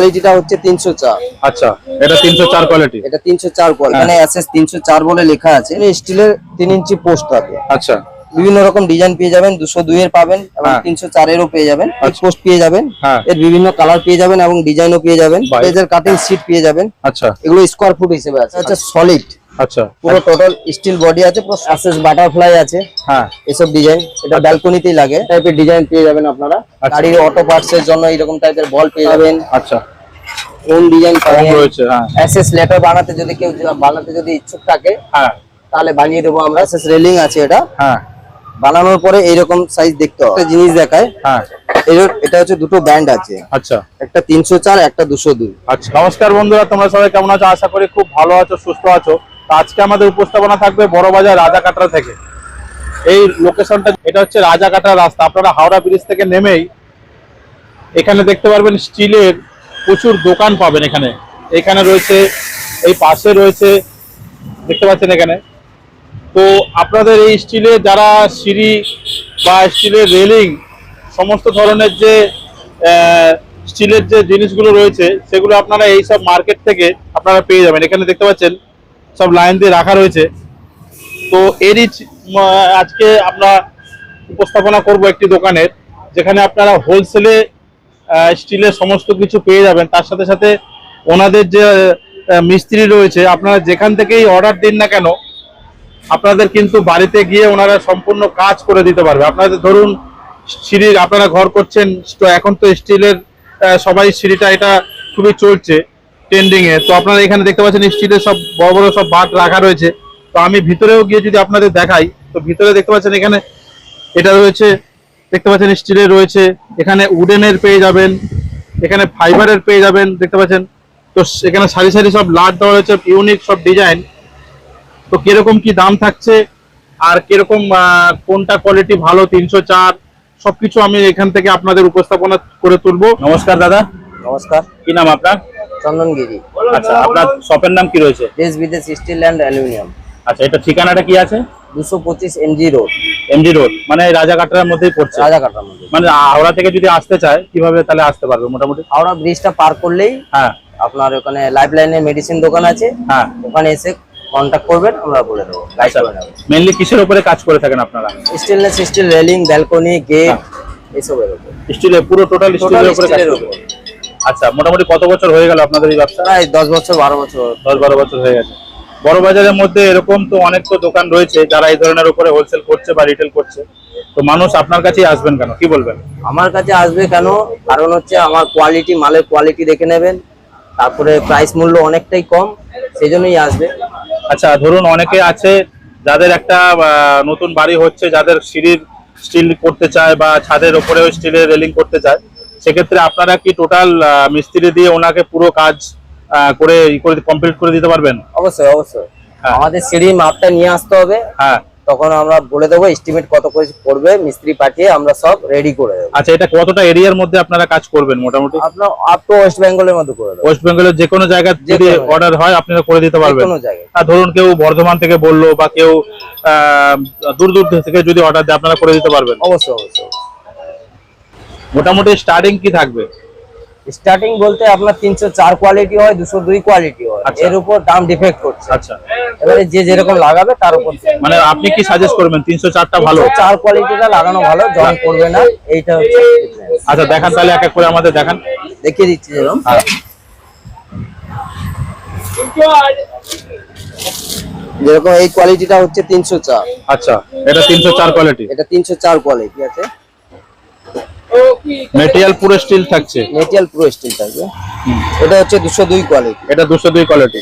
কোয়ালিটিটা হচ্ছে তিনশো চার। আচ্ছা এটা তিনশো চার কোয়ালিটি এটা তিনশো চার কোয়ালিটি মানে এসএস তিনশো চার বলে লেখা আছে। স্টিলের 3 ইঞ্চি পোস্ট আছে আচ্ছা। বিভিন্ন রকম ডিজাইন পেয়ে যাবেন দুশো দুই এর পাবেন এবং হ্যাঁ। তিনশো চারেরও পেয়ে যাবেন। পোস্ট পেয়ে যাবেন। হ্যাঁ। এর বিভিন্ন কালার পেয়ে যাবেন এবং ডিজাইনও পেয়ে যাবেন। পেজের কাটিং শীট পেয়ে যাবেন। আচ্ছা। এগুলো স্কয়ার ফুট হিসেবে আছে। আচ্ছা। সলিড আচ্ছা। পুরো টোটাল স্টিল বডি আছে পুরো সাসেস বাটারফ্লাই আছে। হ্যাঁ। এসব ডিজাইন এটা ব্যালকনিতেই লাগে। টাইপের ডিজাইন পেয়ে যাবেন আপনারা। আচ্ছা। গাড়ির অটো পার্টস এর জন্য এরকম টাইপের বল পেয়ে যাবেন। আচ্ছা। ডিজাইন রয়েছে হ্যাঁ। এসএস লেটার বানাতে যদি কেউ বানাতে যদি ইচ্ছুক থাকে হ্যাঁ। তাহলে বানিয়ে দেবো আমরা। এসএস রেলিং আছে এটা। হ্যাঁ। বানানোর পরে এইরকম সাইজ দেখতে হবে। একটা জিনিস দেখায় হ্যাঁ। এটা হচ্ছে দুটো ব্যান্ড আছে। আচ্ছা। একটা তিনশো চার একটা দুশো দুই। আচ্ছা। নমস্কার বন্ধুরা তোমরা সবাই কেমন আছো? আশা করি খুব ভালো আছো সুস্থ আছো। আজকে আমাদের উপস্থাপনা থাকবে বড়বাজার রাজাকাটরা থেকে। এই লোকেশনটা এটা হচ্ছে রাজাকাটরা রাস্তা। আপনারা হাওড়া ব্রিজ থেকে নেমেই এখানে দেখতে পারবেন স্টিলের প্রচুর দোকান পাবেন এখানে। এখানে রয়েছে, এই পাশে রয়েছে, দেখতে পাচ্ছেন এখানে। তো আপনাদের এই স্টিলে যারা সিঁড়ি বা স্টিলের রেলিং, সমস্ত ধরনের যে স্টিলের যে জিনিসগুলো রয়েছে, সেগুলো আপনারা এই সব মার্কেট থেকে আপনারা পেয়ে যাবেন। এখানে দেখতে পাচ্ছেন সব লাইন দিয়ে রাখা রয়েছে। তো এরই আজকে আমরা উপস্থাপনা করব একটি দোকানের, যেখানে আপনারা হোলসেলে স্টিলের সমস্ত কিছু পেয়ে যাবেন। তার সাথে সাথে ওনাদের যে মিস্ত্রি রয়েছে, আপনারা যেখান থেকেই অর্ডার দিন না কেন, আপনাদের কিন্তু বাড়িতে গিয়ে ওনারা সম্পূর্ণ কাজ করে দিতে পারবে। আপনাদের ধরুন, সিঁড়ির, আপনারা ঘর করছেন, তো এখন তো স্টিলের সবাই সিঁড়িটা, এটা খুবই চলছে। ট্রেন্ডিং এ। তো আপনারা এখানে দেখতে পাচ্ছেন স্টিলের সব বড় বড় সব বাট রাখা রয়েছে। তো আমি ভিতরেও গিয়ে যদি আপনাদের দেখাই তো ভিতরে দেখতে পাচ্ছেন এখানে এটা রয়েছে দেখতে পাচ্ছেন স্টিলের রয়েছে। এখানে উডেনের পেয়ে যাবেন এখানে ফাইবারের পেয়ে যাবেন দেখতে পাচ্ছেন। তো এখানে সারি সারি সব লাট দেওয়া রয়েছে ইউনিক সব ডিজাইন। তো কীরকম কি দাম থাকছে আর কীরকম কোনটা কোয়ালিটি ভালো তিনশো চার সবকিছু আমি এখান থেকে আপনাদের উপস্থাপনা করে তুলবো। নমস্কার দাদা। নমস্কার। কি নাম আপনার? চন্দনগিরি। আচ্ছা আপনার শপের নাম কি রয়েছে? দেশ বিদেশ স্টিল অ্যান্ড অ্যালুমিনিয়াম। আচ্ছা এটা ঠিকানাটা কি আছে? দুশো পঁচিশ এমজি রোড। এমজি রোড মানে রাজাকাটার মধ্যেই পড়ছে। রাজাকাটার মধ্যে। মানে হাওড়া থেকে যদি আসতে চায় কীভাবে তাহলে আসতে পারবে মোটামুটি? হাওড়া ব্রিজটা পার করলেই হ্যাঁ। আপনার ওখানে লাইফ লাইনে মেডিসিন দোকান আছে। হ্যাঁ। ওখানে এসে কন্ট্যাক্ট করবেন আমরা বলে দেবো। গাইড আচ্ছা মেনলি কিসের উপরে কাজ করে থাকেন আপনারা? Stainless steel railing balcony gate. এসবের উপর। স্টিলের পুরো টোটাল টোটাল স্টিলের উপরে আচ্ছা মোটামুটি কত বছর হয়ে গেল আপনাদের এই ব্যবসা? প্রায় দশ বছর বারো বছর। দশ বারো বছর হয়ে গেছে। বড় বাজারের মধ্যে এরকম তো অনেক তো দোকান রয়েছে যারা এই ধরনের উপরে হোলসেল করছে বা রিটেল করছে। তো মানুষ আপনার কাছেই আসবেন কেন? কি বলবেন? আমার কাছে আসবে কেন? কারণ হচ্ছে আমার কোয়ালিটি মালের কোয়ালিটি দেখে নেবেন। তারপরে প্রাইস মূল্য অনেকটাই কম সেই জন্যই আসবে। আচ্ছা ধরুন অনেকে আছে যাদের একটা নতুন বাড়ি হচ্ছে যাদের সিঁড়ির স্টিল করতে চায় বা ছাদের ওপরেও স্টিলের রেলিং করতে চায়। সেক্ষেত্রে আপনারা কি টোটাল মিস্ত্রি দিয়ে ওনাকে পুরো কাজ করে করে কমপ্লিট করে দিতে পারবেন? অবশ্যই অবশ্যই। হ্যাঁ। আমাদের সিঁড়ির মাপটা নিয়ে আসতে হবে। হ্যাঁ। তখন আমরা বলে দেবো এস্টিমেট কত করে পড়বে মিস্ত্রি পাঠিয়ে আমরা সব রেডি করে দেবো। আচ্ছা এটা কতটা এরিয়ার মধ্যে আপনারা কাজ করবেন মোটামুটি? আপনার আপ টু ওয়েস্ট বেঙ্গলের মধ্যে করে দেবো। ওয়েস্ট বেঙ্গলের যে কোনো জায়গায় যদি অর্ডার হয় আপনারা করে দিতে পারবেন। কোনো জায়গায়। আর ধরুন কেউ বর্ধমান থেকে বলল বা কেউ আহ, দূর দূর থেকে যদি অর্ডার দেয় আপনারা করে দিতে পারবেন। অবশ্যই অবশ্যই। মোটামুটি স্টার্টিং কি থাকবে? স্টার্টিং বলতে আপনার তিনশো চার কোয়ালিটি হয় দুশো দুই কোয়ালিটি হয়। আচ্ছা। এর উপর দাম ডিফেক্ট করছে। আচ্ছা। এবারে যে যেরকম লাগাবে তার উপর মানে আপনি কি সাজেস্ট করবেন? তিনশো চারটা ভালো? চার কোয়ালিটিটা লাগানো ভালো জং করবে না এইটা হচ্ছে আচ্ছা দেখান তাহলে এক এক করে আমাদের দেখান। দেখিয়ে দিচ্ছি যেরকম। হ্যাঁ। যেরকম এই কোয়ালিটিটা হচ্ছে তিনশো চার। আচ্ছা এটা তিনশো চার কোয়ালিটি এটা তিনশো চার কোয়ালিটি আছে। মেটেরিয়াল পুরো স্টিল থাকছে। মেটেরিয়াল পুরো স্টিল থাকবে। এটা হচ্ছে দুশো দুই কোয়ালিটি এটা দুশো দুই কোয়ালিটি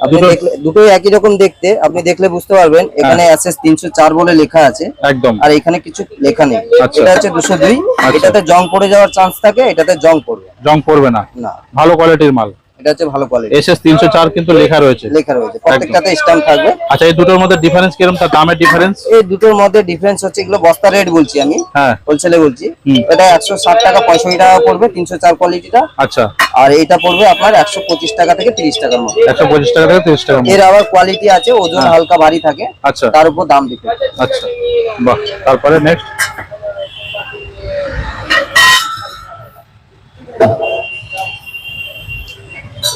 আপনি দুটো- দুটোই একই রকম দেখতে। আপনি দেখলে বুঝতে পারবেন এখানে এসএস তিনশো চার বলে লেখা আছে। একদম। আর এখানে কিছু লেখা নেই। আচ্ছা। এটা হচ্ছে দুশো দুই। আচ্ছা। এটাতে জং পড়ে যাওয়ার চান্স থাকে এটাতে জং পড়বে। জং পড়বে না। না। ভালো কোয়ালিটির মাল। এটা হচ্ছে ভালো কোয়ালিটি এসএস তিনশো চার কিন্তু লেখা রয়েছে। লেখা রয়েছে। প্রত্যেকটাতে স্ট্যাম্প থাকবে। আচ্ছা এই দুটোর মধ্যে ডিফারেন্স কীরকম? তার দামের ডিফারেন্স এই দুটোর মধ্যে ডিফারেন্স হচ্ছে এগুলো বস্তা রেট বলছি আমি। হ্যাঁ। হোলসেলে বলছি। এটা একশো ষাট টাকা পঁয়ষট্টি টাকা পড়বে তিনশো চার কোয়ালিটিটা আচ্ছা। আর এইটা পড়বে আপনার একশো পঁচিশ টাকা থেকে তিরিশ টাকার মধ্যে। একশো পঁচিশ টাকা থেকে তিরিশ টাকা এর আবার কোয়ালিটি আছে ওজন হ্যাঁ। হালকা ভারী থাকে। আচ্ছা। তার উপর দাম দিতে আচ্ছা। বাহ তারপরে নেক্সট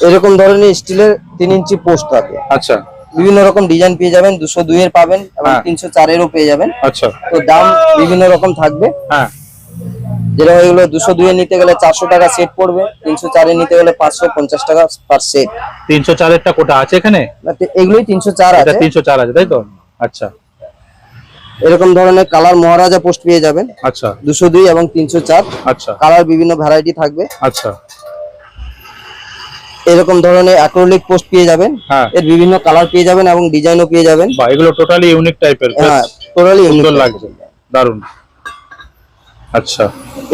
এরকম ধরনের স্টিলের তিন ইঞ্চি পোস্ট থাকে। আচ্ছা। বিভিন্ন রকম ডিজাইন পেয়ে যাবেন দুশো দুইয়ের পাবেন এবং হ্যাঁ। তিনশো চারেরও পেয়ে যাবেন। আচ্ছা। তো দাম বিভিন্ন রকম থাকবে। হ্যাঁ। যেরকম এগুলো দুশো দুইয়ের নিতে গেলে চারশো টাকা সেট পড়বে তিনশো চারের নিতে গেলে পাঁচশো পঞ্চাশ টাকা পার সেট তিনশো চারেরটা কোটা আছে এখানে? এগুলোই তিনশো চার আছে। তিনশো চার আছে তাই তো? আচ্ছা। এরকম ধরনের কালার মহারাজা পোস্ট পেয়ে যাবেন। আচ্ছা। দুশো দুই এবং তিনশো চার। আচ্ছা। কালার বিভিন্ন ভ্যারাইটি থাকবে। আচ্ছা। এরকম ধরনের অ্যাক্রোলিক পোস্ট পেয়ে যাবেন। হ্যাঁ। এর বিভিন্ন কালার পেয়ে যাবেন এবং ডিজাইনও পেয়ে যাবেন। বা এগুলো টোটালি ইউনিক টাইপের হ্যাঁ টোটালি সুন্দর লাগছে। দারুণ আচ্ছা।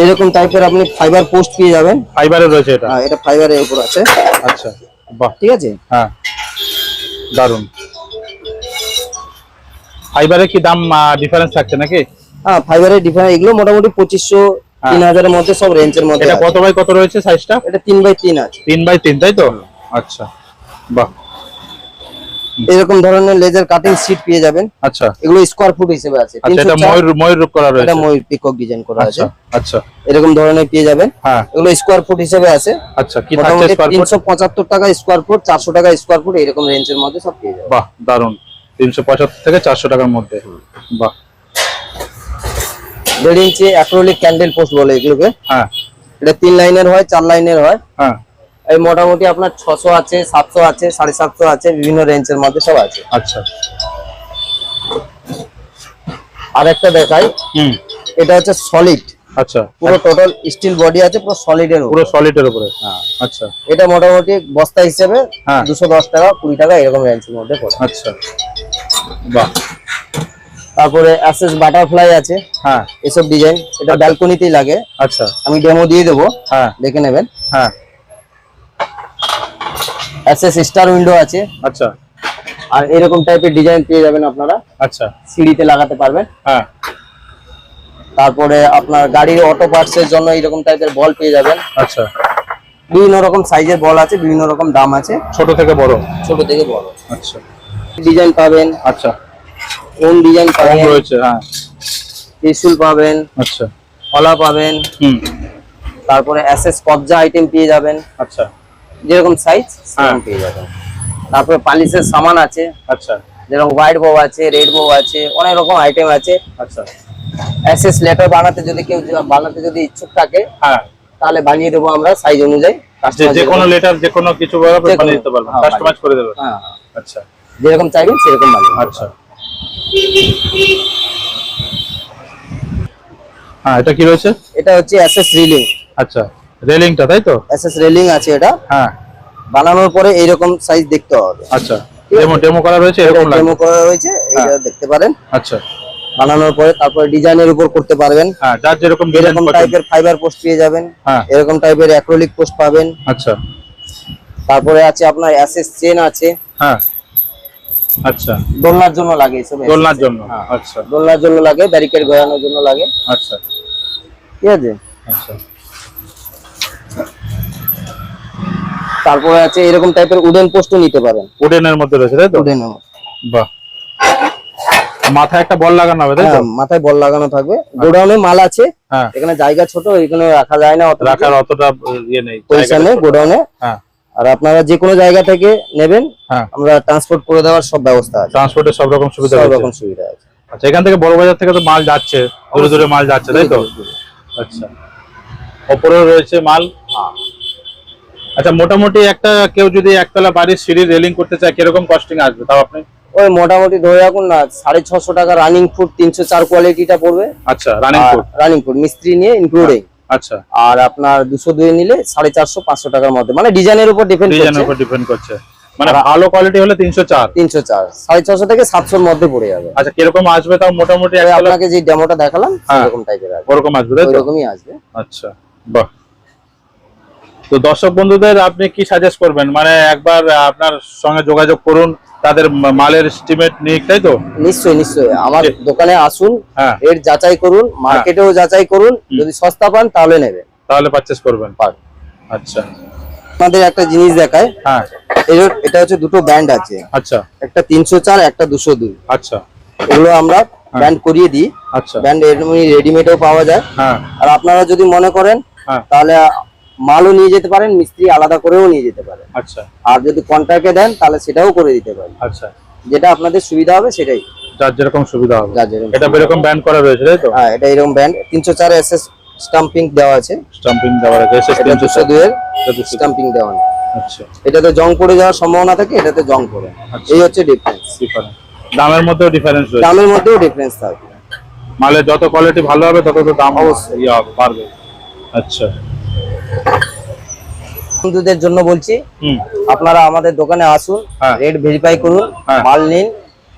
এরকম টাইপের আপনি ফাইবার পোস্ট পেয়ে যাবেন। ফাইবারের রয়েছে এটা? হ্যাঁ, এটা ফাইবারের উপর আছে। আচ্ছা বাহ। ঠিক আছে? হ্যাঁ। দারুণ ফাইবারের কি দাম ডিফারেন্স থাকছে নাকি? হ্যাঁ ফাইবারের ডিফারেন্স এগুলো মোটামুটি পঁচিশশো। তিন হাজারের মধ্যে সব রেঞ্জের মধ্যে এটা কত বাই কত রয়েছে সাইজটা এটা তিন বাই তিন আছে। তিন বাই তিন তাই তো? আচ্ছা বাহ। এরকম ধরনের লেজার কাটিং সিট পেয়ে যাবেন। আচ্ছা। এগুলো স্কোয়ার ফুট হিসেবে আছে। আচ্ছা এটা ময়ূর ময়ূর করা এটা ময়ূর পিকক ডিজাইন করা আছে। আচ্ছা আচ্ছা। এরকম ধরনের পেয়ে যাবেন। হ্যাঁ। এগুলো স্কোয়ার ফুট হিসেবে আছে। আচ্ছা কি থাকছে স্কোয়ার ফুট তিনশো পঁচাত্তর টাকা স্কোয়ার ফুট চারশো টাকা স্কোয়ার ফুট এরকম রেঞ্জের মধ্যে সব পেয়ে যাবেন। বাহ দারুণ তিনশো পঁচাত্তর থেকে চারশো টাকার মধ্যে। বাহ। দেড় ইঞ্চি অ্যাক্রোলিক ক্যান্ডেল পোস্ট বলে এগুলোকে। হ্যাঁ। এটা তিন লাইনের হয় চার লাইনের হয়। হ্যাঁ। এই মোটামুটি আপনার ছশো আছে সাতশো আছে সাড়ে সাতশো আছে বিভিন্ন রেঞ্জের মধ্যে সব আছে। আচ্ছা। আর একটা দেখাই। হুম। এটা হচ্ছে সলিড আচ্ছা। পুরো টোটাল স্টিল বডি আছে পুরো পুরো উপরে। হ্যাঁ। আচ্ছা। এটা মোটামুটি বস্তা হিসেবে হ্যাঁ। দুশো দশ টাকা কুড়ি টাকা এরকম রেঞ্জের মধ্যে পড়ে। আচ্ছা। বাহ। তারপরে অ্যাসেস বাটারফ্লাই আছে। হ্যাঁ। এসব ডিজাইন এটা ব্যালকনিতেই লাগে। আচ্ছা। আমি ডেমো দিয়ে দেবো। হ্যাঁ। দেখে নেবেন। হ্যাঁ। অ্যাসেস স্টার উইন্ডো আছে। আচ্ছা। আর এরকম টাইপের ডিজাইন পেয়ে যাবেন আপনারা। আচ্ছা। সিঁড়িতে লাগাতে পারবেন। হ্যাঁ। তারপরে আপনার গাড়ির অটো পার্টস এর জন্য এরকম টাইপের বল পেয়ে যাবেন। আচ্ছা। বিভিন্ন রকম সাইজের বল আছে বিভিন্ন রকম দাম আছে। ছোট থেকে বড়? ছোট থেকে বড়। আচ্ছা। ডিজাইন পাবেন। আচ্ছা। কোন ডিজাইন পাবেন। রয়েছে হ্যাঁ। ত্রিশুল পাবেন। আচ্ছা। কলা পাবেন। হুম। তারপরে অ্যাসেস কবজা আইটেম পেয়ে যাবেন। আচ্ছা। যেরকম সাইজ সেরকম হ্যাঁ। পেয়ে যাবেন। তারপরে পালিশের সামান আছে। আচ্ছা। যেরকম হোয়াইট বউ আছে রেড বউ আছে অনেক রকম আইটেম আছে। আচ্ছা। অ্যাসেস লেটার বানাতে যদি কেউ বানাতে যদি ইচ্ছুক থাকে হ্যাঁ। তাহলে বানিয়ে দেবো আমরা সাইজ অনুযায়ী। যে কোনো লেটার যে কোনো কিছু বানিয়ে দিতে পারবেন। হ্যাঁ, কাস্টমাইজ করে দেবেন। হ্যাঁ আচ্ছা। যেরকম চাইবেন সেরকম বানিয়ে আচ্ছা। হ্যাঁ এটা কি রয়েছে? এটা হচ্ছে অ্যাসেস রিলিং আচ্ছা রেলিংটা তাই তো? অ্যাসেস রেলিং আছে এটা। হ্যাঁ। বানানোর পরে এইরকম সাইজ দেখতে হবে। আচ্ছা ডেমো ডেমো করা রয়েছে এরকম ডেমো করা হয়েছে এটা হ্যাঁ। দেখতে পারেন। আচ্ছা। বানানোর পরে তারপরে ডিজাইনের উপর করতে পারবেন। হ্যাঁ যার যেরকম এরকম টাইপের ফাইবার পোস্ট পেয়ে যাবেন। হ্যাঁ। এরকম টাইপের অ্যাক্রোলিক পোস্ট পাবেন। আচ্ছা। তারপরে আছে আপনার অ্যাসেস চেন আছে। হ্যাঁ। আচ্ছা। দোলনার জন্য লাগে এসব দোলনার জন্য? হ্যাঁ। আচ্ছা। দোলনার জন্য লাগে ব্যারিকেড ঘোরানোর জন্য লাগে। আচ্ছা। ঠিক আছে? আচ্ছা। তারপরে আছে এরকম টাইপের উডেন পোস্টও নিতে পারেন। উডেনের মধ্যে রয়েছে তাই তো? উডেনের বাহ। মাথায় একটা বল লাগানো হবে তাই তো? হ্যাঁ মাথায় বল লাগানো থাকবে। গোডাউনে মাল আছে। হ্যাঁ। এখানে জায়গা ছোট এখানে রাখা যায় না অত রাখার অতটা ইয়ে নেই। পয়সা নেই গোডাউনে। হ্যাঁ। আর আপনারা যে কোনো জায়গা থেকে নেবেন হ্যাঁ। আমরা ট্রান্সপোর্ট করে দেওয়ার সব ব্যবস্থা আছে। ট্রান্সপোর্টের সব রকম সুবিধা সব রকম সুবিধা আছে। আচ্ছা এখান থেকে বড় বাজার থেকে তো মাল যাচ্ছে দূরে দূরে মাল যাচ্ছে তাই তো? আচ্ছা। ওপরেও রয়েছে মাল। আচ্ছা মোটামুটি একটা কেউ যদি একতলা বাড়ির সিঁড়ি রেলিং করতে চায় কীরকম কস্টিং আসবে তাও আপনি? ওই মোটামুটি ধরে রাখুন না সাড়ে ছশো টাকা রানিং ফুড তিনশো চার কোয়ালিটিটা পড়বে। আচ্ছা রানিং ফুড রানিং ফুড মিস্ত্রি নিয়ে ইনক্লুডিং আচ্ছা। আর আপনার দুশো দুই নিলে সাড়ে চারশো পাঁচশো টাকার মধ্যে। মানে ডিজাইনের উপর ডিপেন্ড ডিজাইনের উপর ডিপেন্ড করছে। মানে ভালো কোয়ালিটি হলে তিনশো চার। তিনশো চার। সাড়ে ছশো থেকে সাতশোর মধ্যে পড়ে যাবে। আচ্ছা কীরকম আসবে তাও মোটামুটি আপনাকে যে ডেমোটা দেখালাম হ্যাঁ। সেরকম টাইপের ওরকম আসবে ওই আসবে। আচ্ছা বাহ। তো দর্শক বন্ধুদের আপনি কি সাজেস্ট করবেন? মানে একবার আপনার সঙ্গে যোগাযোগ করুন তাদের মালের এস্টিমেট নিক তাই তো? নিশ্চয়ই নিশ্চয়ই। আমার দোকানে আসুন হ্যাঁ। রেট যাচাই করুন মার্কেটেও যাচাই করুন যদি সস্তা পান তাহলে নেবেন। তাহলে পারচেস করবেন। আচ্ছা। আপনাদের একটা জিনিস দেখায় হ্যাঁ। এর- এটা হচ্ছে দুটো ব্যান্ড আছে। আচ্ছা। একটা তিনশো চার একটা দুশো দুই। আচ্ছা। এগুলো আমরা ব্যান্ড করিয়ে দিই। আচ্ছা। ব্যান্ড রেডিমেডও পাওয়া যায়। হ্যাঁ। আর আপনারা যদি মনে করেন হ্যাঁ। তাহলে মালও নিয়ে যেতে পারেন মিস্ত্রি আলাদা করেও নিয়ে যেতে পারেন আচ্ছা। আর যদি কন্ট্রাক্টে দেন তাহলে সেটাও করে দিতে পারেন। আচ্ছা। যেটা আপনাদের সুবিধা হবে সেটাই। যার যেরকম সুবিধা হবে। যার যেরকম এটা এরকম ব্যান্ড করা রয়েছে তাই তো? হ্যাঁ এটা এরকম ব্যান্ড তিনশো চার এস এস স্টাম্পিং দেওয়া আছে। স্টাম্পিং দেওয়া আছে এসএস এটা দুশো দুয়ের এটা স্টাম্পিং দেওয়া নেই। আচ্ছা। এটাতে জং পড়ে যাওয়ার সম্ভাবনা থাকে এটাতে জং পড়ে। আচ্ছা। এই হচ্ছে ডিফারেন্স ডিফারেন্স দামের মধ্যেও ডিফারেন্স রয়েছে। দামের মধ্যেও ডিফারেন্স থাকবে। মালের যত কোয়ালিটি ভালো হবে তত তো দাম অবশ্যই। ইয়ে হবে বাড়বে। আচ্ছা। বন্ধুদের জন্য বলছি আপনারা আমাদের দোকানে আসুন হ্যাঁ। রেট ভেরিফাই করুন হ্যাঁ। মাল নিন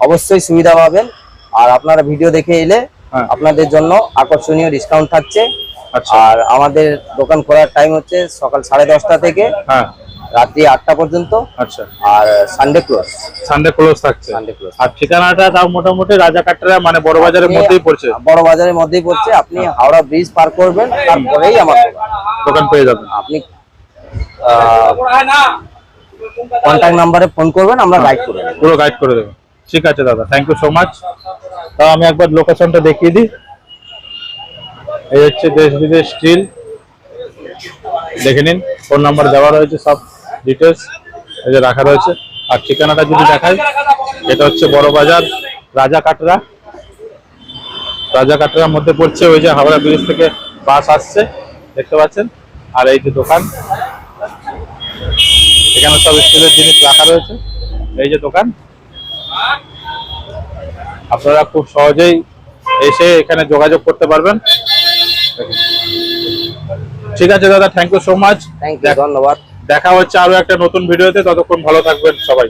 অবশ্যই সুবিধা পাবেন। আর আপনারা ভিডিও দেখে এলে হ্যাঁ। আপনাদের জন্য আকর্ষণীয় ডিসকাউন্ট থাকছে। আচ্ছা। আর আমাদের দোকান খোলার টাইম হচ্ছে সকাল সাড়ে দশটা থেকে রাত্রি আটটা পর্যন্ত। আচ্ছা। আর সানডে ক্লোজ সানডে ক্লোজ থাকছে। সানডে ক্লোজ আর ঠিকানাটা তাও মোটামুটি রাজা কাটরা মানে বড় বাজারের মধ্যেই পড়ছে। বড় বাজারের মধ্যেই পড়ছে। আপনি হাওড়া ব্রিজ পার করবেন তারপরেই আমার দোকান। পেয়ে যাবেন। আপনি কন্ট্যাক্ট নাম্বারে ফোন করবেন আমরা গাইড করে দেবো। পুরো গাইড করে দেবেন ঠিক আছে দাদা থ্যাংক ইউ সো মাচ তাও আমি একবার লোকেশনটা দেখিয়ে দিই। এই হচ্ছে দেশ বিদেশ স্টিল। দেখে নিন ফোন নাম্বার দেওয়া রয়েছে সব ডিটেলস এই যে রাখা রয়েছে। আর ঠিকানাটা যদি দেখাই এটা হচ্ছে বড় বাজার রাজা কাটরা। রাজা কাটরার মধ্যে পড়ছে ওই যে হাওড়া ব্রিজ থেকে বাস আসছে দেখতে পাচ্ছেন? আর এই যে দোকান এখানে সব স্টিলের জিনিস রাখা রয়েছে। এই যে দোকান আপনারা খুব সহজেই এসে এখানে যোগাযোগ করতে পারবেন। ঠিক আছে দাদা thank you so much thank you ধন্যবাদ। দেখা হচ্ছে আরও একটা নতুন ভিডিওতে ততক্ষণ ভালো থাকবেন সবাই।